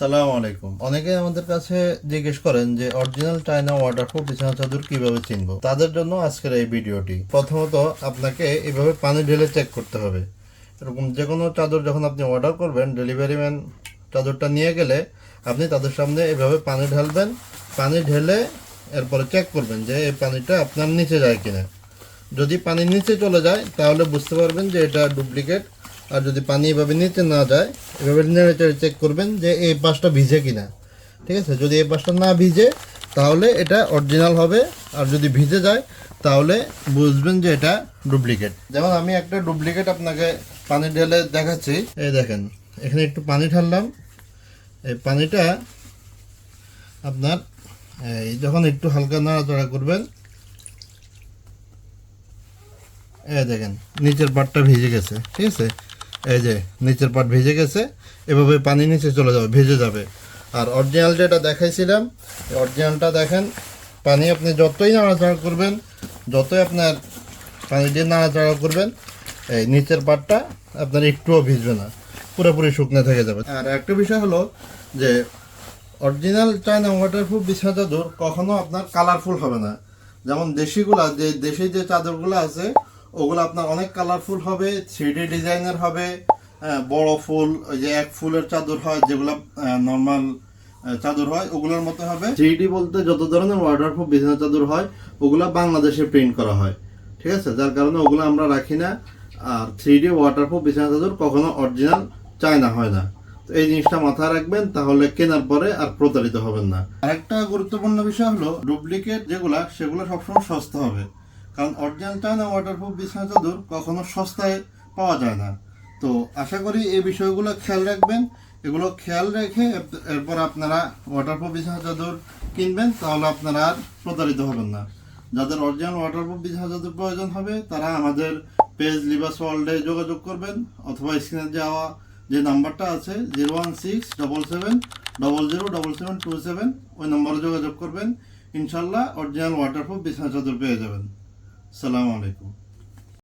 সালাম আলাইকুম। অনেকে আমাদের কাছে জিজ্ঞেস করেন যে অরিজিনাল চায়না ওয়াটারপ্রুফ বিছানা চাদর কীভাবে চিনব? তাদের জন্য আজকের এই ভিডিওটি। প্রথমত, আপনাকে এভাবে পানি ঢেলে চেক করতে হবে। এরকম যে কোনো চাদর যখন আপনি অর্ডার করবেন ডেলিভারি ম্যান চাদরটা নিয়ে গেলে আপনি তাদের সামনে এভাবে পানি ঢালবেন। পানি ঢেলে এরপরে চেক করবেন যে, এই পানিটা আপনার নিচে যায় কিনা। যদি পানি নিচে চলে যায়, তাহলে বুঝতে পারবেন যে এটা ডুপ্লিকেট আর যদি পানি এভাবে নিচে না যায়, এভাবে নেড়ে চেক করবেন যে এই পাশটা ভিজে কিনা। ঠিক আছে? যদি এই পাশটা না ভিজে, তাহলে এটা অরিজিনাল হবে। আর যদি ভিজে যায়, তাহলে বুঝবেন যে এটা ডুপ্লিকেট যেমন আমি একটা ডুপ্লিকেট আপনাকে পানি ঢেলে দেখাচ্ছি। এই দেখেন, এখানে একটু পানি ঢাললাম। এই পানিটা আপনার, এই যখন একটু হালকা নাড়াচাড়া করবেন এ দেখেন, নিচের পাটটা ভিজে গেছে। ঠিক আছে? এই যে নিচের পাট ভিজে গেছে, এভাবে পানি নিচে চলে যাবে, ভেজে যাবে। আর অরিজিনাল যেটা দেখাইছিলাম অরিজিনালটা দেখেন, পানি আপনি যতই নাড়াচাড়া করবেন, যতই আপনার পানি দিয়ে নাড়াচাড়া করবেন, এই নিচের পাটটা আপনার একটুও ভিজবে না, পুরোপুরি শুকনো থেকে যাবে। আর একটা বিষয় হলো যে অরিজিনাল চায়না ওয়াটারপ্রুফ বিছানা চাদর কখনো আপনার কালারফুল হবে না। যেমন দেশিগুলা, যে দেশি যে চাদরগুলো আছে ওগুলো আপনার অনেক কালারফুল হবে থ্রি ডি ডিজাইনের হবে বড় ফুল ওই যে এক ফুলের চাদর হয় যেগুলো নর্মাল চাদর হয় ওগুলোর মতো হবে। থ্রি ডি বলতে যত ধরনের ওয়াটারপ্রুফ বিছানা চাদর হয় ওগুলো বাংলাদেশে প্রিন্ট করা হয়। ঠিক আছে? যার কারণে ওগুলো আমরা রাখি না। আর থ্রি ডি ওয়াটারপ্রুফ বিছানা চাদর কখনো অরিজিনাল চায়না হয় না। তো এই জিনিসটা মাথায় রাখবেন তাহলে কেনার পরে আর প্রতারিত হবেন না। আরেকটা গুরুত্বপূর্ণ বিষয় হলো ডুপ্লিকেট যেগুলা সেগুলো সবসময় সস্তা হবে। কারণ অরিজিনাল চায়না ওয়াটারপ্রুফ বিছানা চাদর কখনো সস্তায় পাওয়া যায় না। তো আশা করি এই বিষয়গুলো খেয়াল রাখবেন। এগুলো খেয়াল রেখে এরপর আপনারা ওয়াটারপ্রুফ বিছানা চাদর কিনবেন, তাহলে আপনারা আর প্রতারিত হবেন না। যাদের অরিজিনাল ওয়াটারপ্রুফ বিছানা চাদর প্রয়োজন হবে, তারা আমাদের পেজ লিবাস ওয়ার্ল্ডে যোগাযোগ করবেন, অথবা স্ক্রিনে যাওয়া যে নাম্বারটা আছে zero one six double seven double zero double seven two seven ওই নম্বরে যোগাযোগ করবেন। ইনশাল্লাহ অরিজিনাল ওয়াটারপ্রুফ বিছানা চাদর পেয়ে যাবেন। সালামু আলাইকুম।